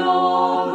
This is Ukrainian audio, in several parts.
Lord.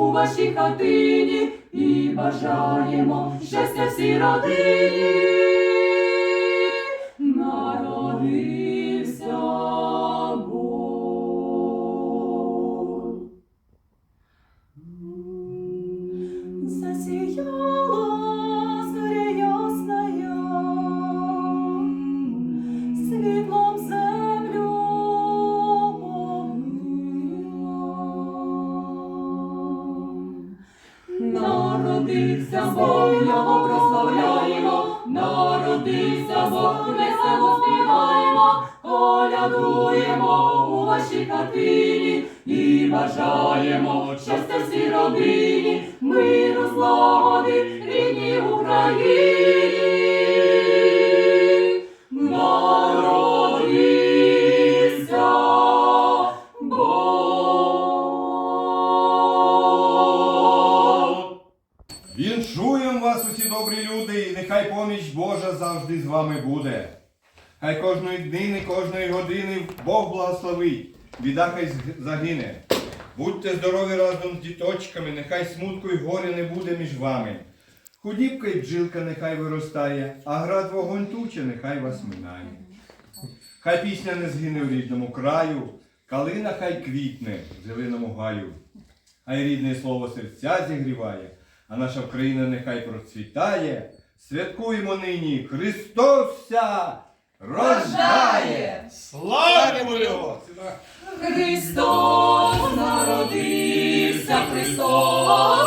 У вашій хатині і бажаємо щастя всій родині. Народився Бог, його прославляємо, народився Бог, весело співаємо, колядуємо у вашій хатині і бажаємо щастя всій родині, миру, злагоди, рідній Україні. Віншуємо вас, усі добрі люди, і нехай поміч Божа завжди з вами буде. Хай кожної днини, кожної години Бог благословить, біда хай загине. Будьте здорові разом з діточками, нехай смутку й горя не буде між вами. Худібка й бжилка нехай виростає, а град вогонь туче нехай вас минає. Хай пісня не згине в рідному краю, калина хай квітне в зеленому гаю. Хай рідне слово серця зігріває, а наша Україна нехай процвітає. Святкуємо нині Христосся рождає! Славимо його! Христос народився, Христос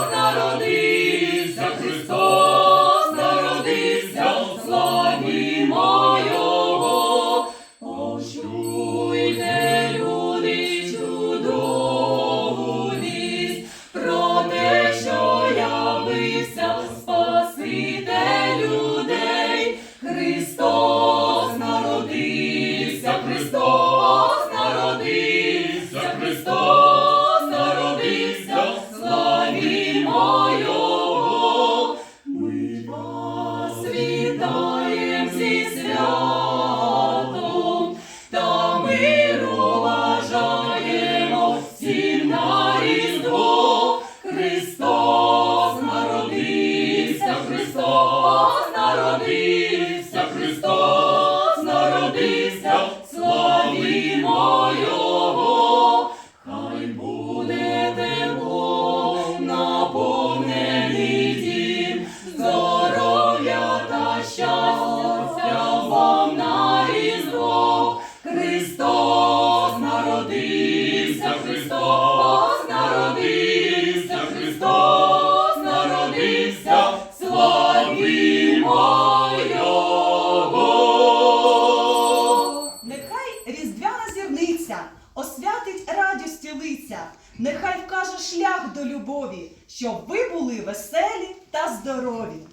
радістю нехай вкаже шлях до любові, щоб ви були веселі та здорові.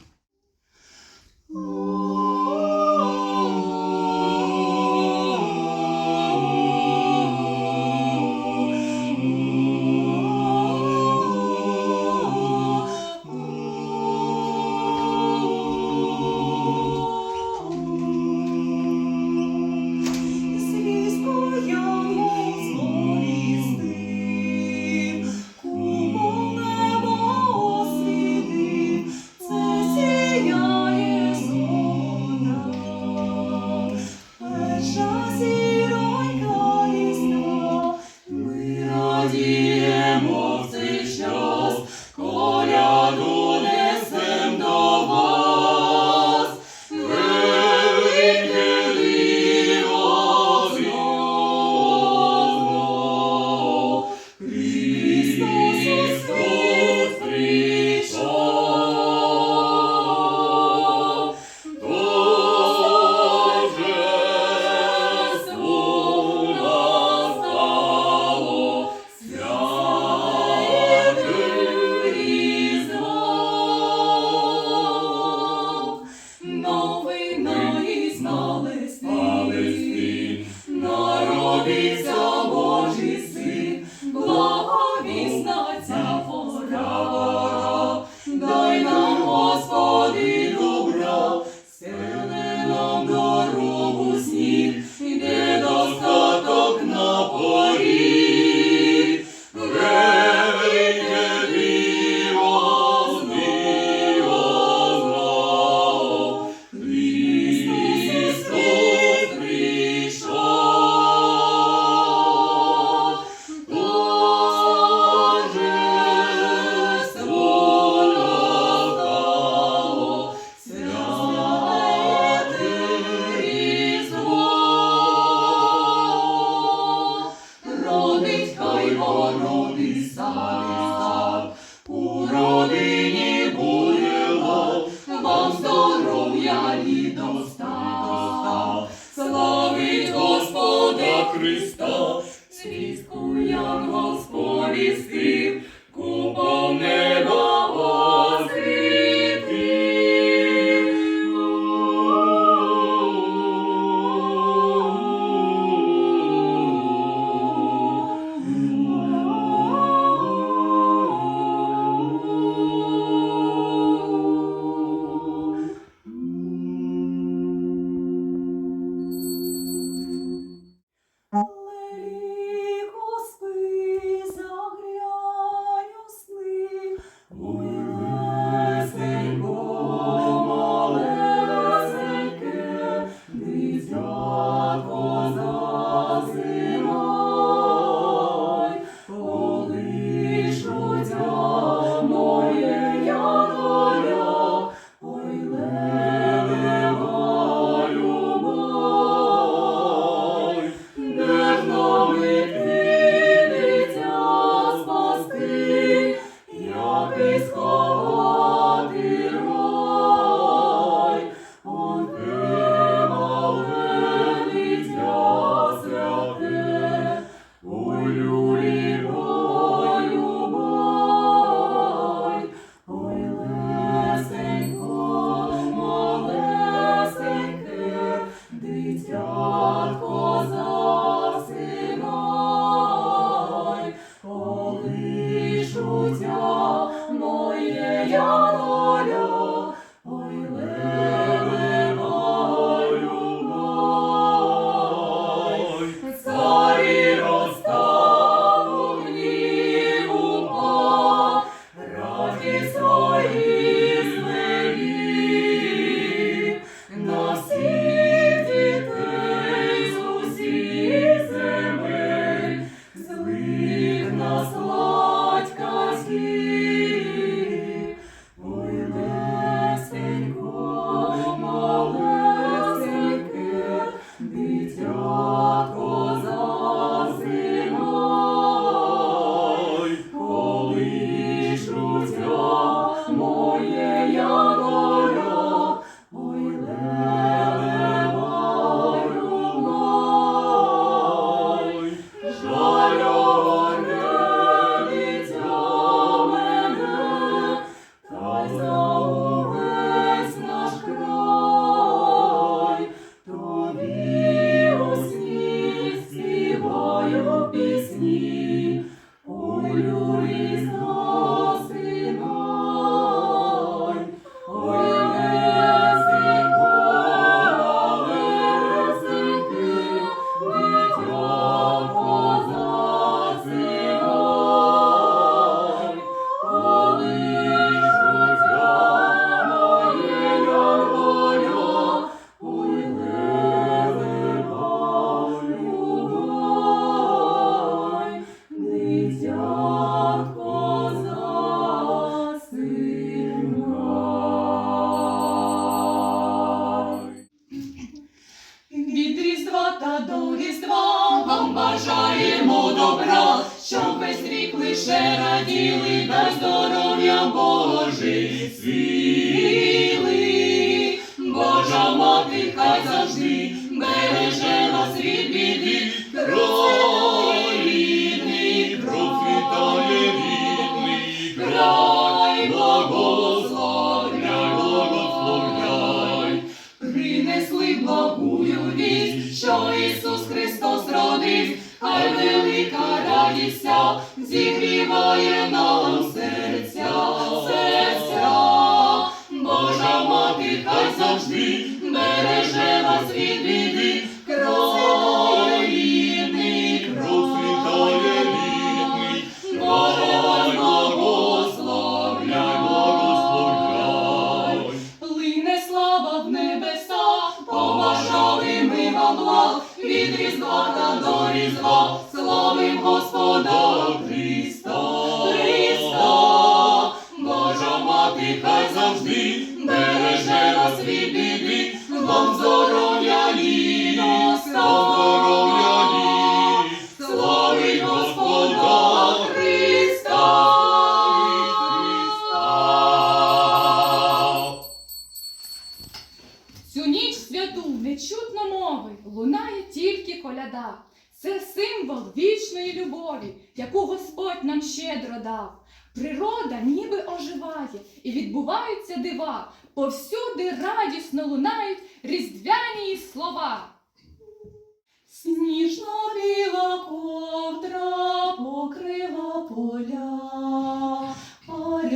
лише раділи, та здоров'я Божий сили. Божа мати хай завжди береже нас від біди, край рідний, профітає рідний, край благословляй, благословляй, принесли благую вість, що Ісус Христос родив хай велика радість зігріває нам серця, серця, Божа мати, хай завжди береже вас від. Різдва та до Різдва, славим символ вічної любові, яку Господь нам щедро дав. Природа ніби оживає і відбуваються дива. Повсюди радісно лунають різдвяні слова. Сніжно біла ковдра покрила поля, а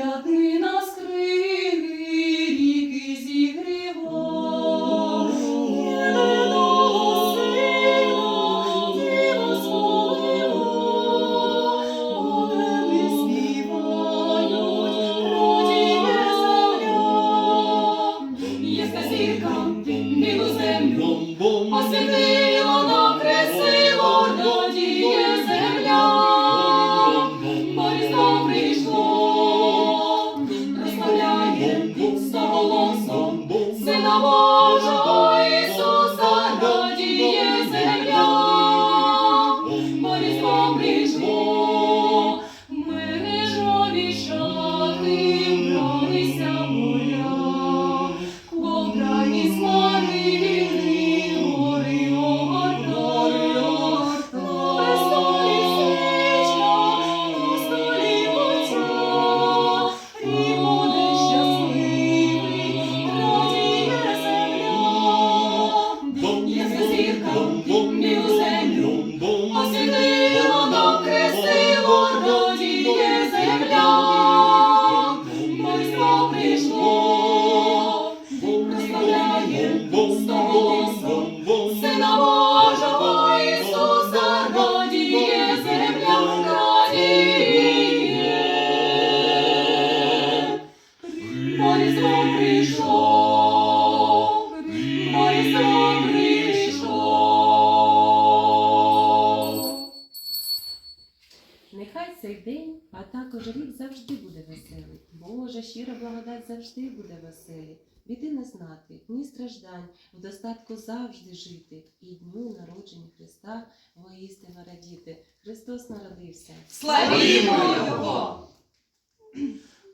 завжди буде веселі. Біди не знати, ні страждань, в достатку завжди жити, і дню народження Христа воістину радіти. Христос народився. Славімо Його!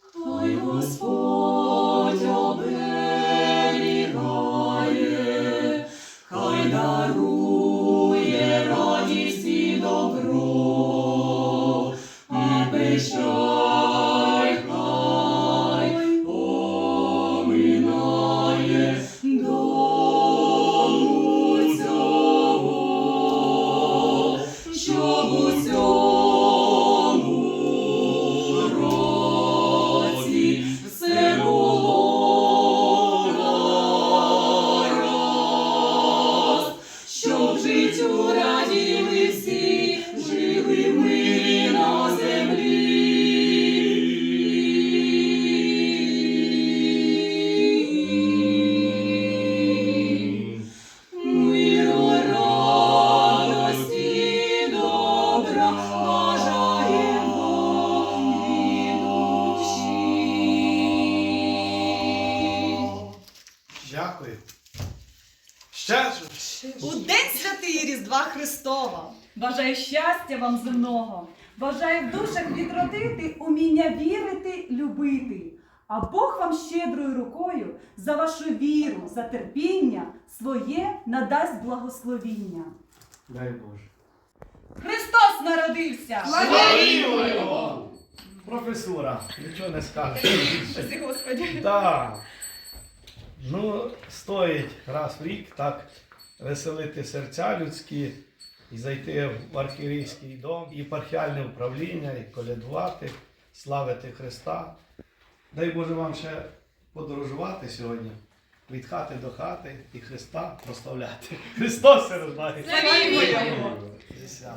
Хай Господь оберігає, хай дарує щастя вам земного! Бажаю в душах відродити уміння вірити, любити. А Бог вам щедрою рукою за вашу віру, за терпіння своє надасть благословіння. дай Боже. Христос народився! Славімо його! Професура, нічого не скажеш. Господи! Так. Ну, стоїть раз в рік так веселити серця людські і зайти в архірійський дом, і єпархіальне управління, і колядувати, славити Христа. Дай Боже вам ще подорожувати сьогодні від хати до хати і Христа прославляти. Христос рождає. роздає.